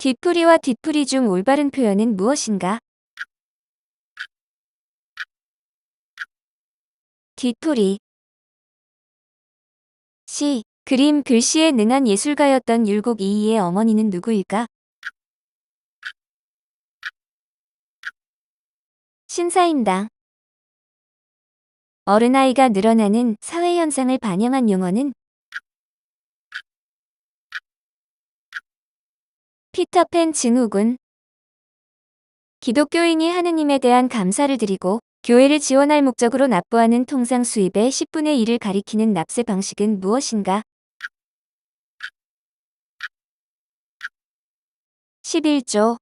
뒤풀이와 뒷풀이 중 올바른 표현은 무엇인가? 뒤풀이 시. 그림 글씨에 능한 예술가였던 율곡 이이의 어머니는 누구일까? 신사임당 어른아이가 늘어나는 사회현상을 반영한 용어는 피터팬 증후군 기독교인이 하느님에 대한 감사를 드리고 교회를 지원할 목적으로 납부하는 통상 수입의 10분의 1을 가리키는 납세 방식은 무엇인가? 11조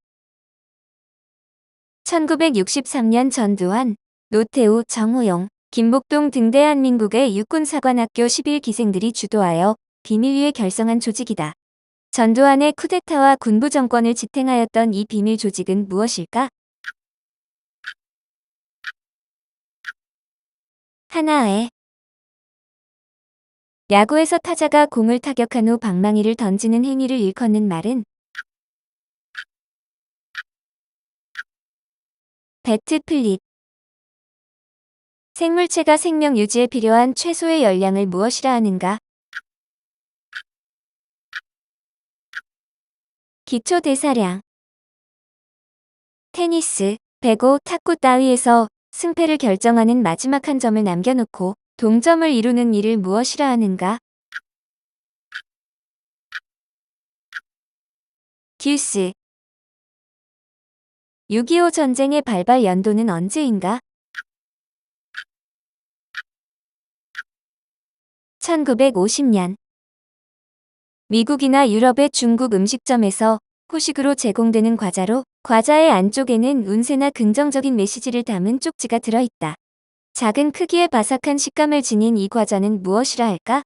1963년 전두환, 노태우, 정우용, 김복동 등 대한민국의 육군사관학교 11기생들이 주도하여 비밀위에 결성한 조직이다. 전두환의 쿠데타와 군부 정권을 지탱하였던 이 비밀 조직은 무엇일까? 하나에 야구에서 타자가 공을 타격한 후 방망이를 던지는 행위를 일컫는 말은 배트 플립 생물체가 생명 유지에 필요한 최소의 열량을 무엇이라 하는가? 기초 대사량 테니스, 배구, 탁구 따위에서 승패를 결정하는 마지막 한 점을 남겨놓고 동점을 이루는 일을 무엇이라 하는가? 듀스 6.25 전쟁의 발발 연도는 언제인가? 1950년 미국이나 유럽의 중국 음식점에서 후식으로 제공되는 과자로 과자의 안쪽에는 운세나 긍정적인 메시지를 담은 쪽지가 들어있다. 작은 크기의 바삭한 식감을 지닌 이 과자는 무엇이라 할까?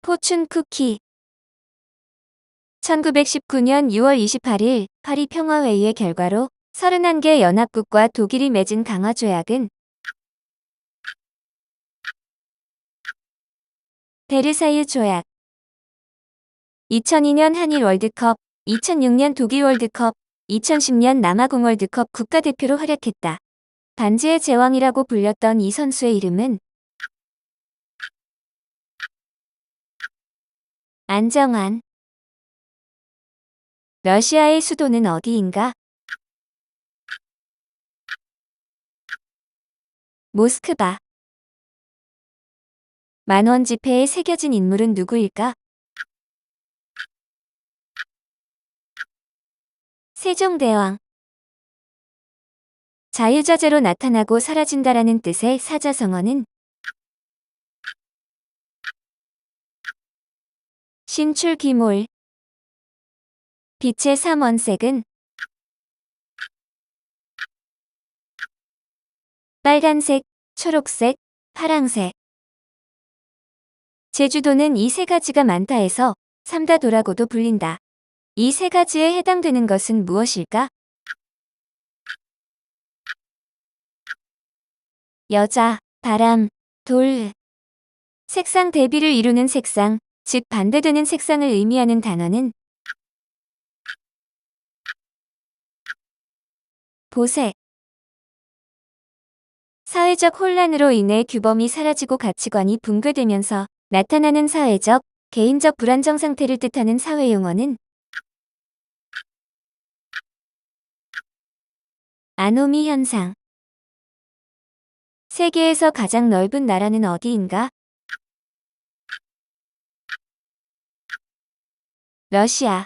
포춘 쿠키 1919년 6월 28일 파리 평화회의의 결과로 31개 연합국과 독일이 맺은 강화조약은 베르사유 조약 2002년 한일 월드컵, 2006년 독일 월드컵, 2010년 남아공 월드컵 국가대표로 활약했다. 반지의 제왕이라고 불렸던 이 선수의 이름은 안정환 러시아의 수도는 어디인가? 모스크바 만원 지폐에 새겨진 인물은 누구일까? 세종대왕. 자유자재로 나타나고 사라진다라는 뜻의 사자성어는 신출귀몰. 빛의 삼원색은 빨간색, 초록색, 파랑색 제주도는 이 세 가지가 많다 해서 삼다도라고도 불린다. 이 세 가지에 해당되는 것은 무엇일까? 여자, 바람, 돌. 색상 대비를 이루는 색상, 즉 반대되는 색상을 의미하는 단어는 보색. 사회적 혼란으로 인해 규범이 사라지고 가치관이 붕괴되면서 나타나는 사회적, 개인적 불안정 상태를 뜻하는 사회 용어는 아노미 현상. 세계에서 가장 넓은 나라는 어디인가? 러시아.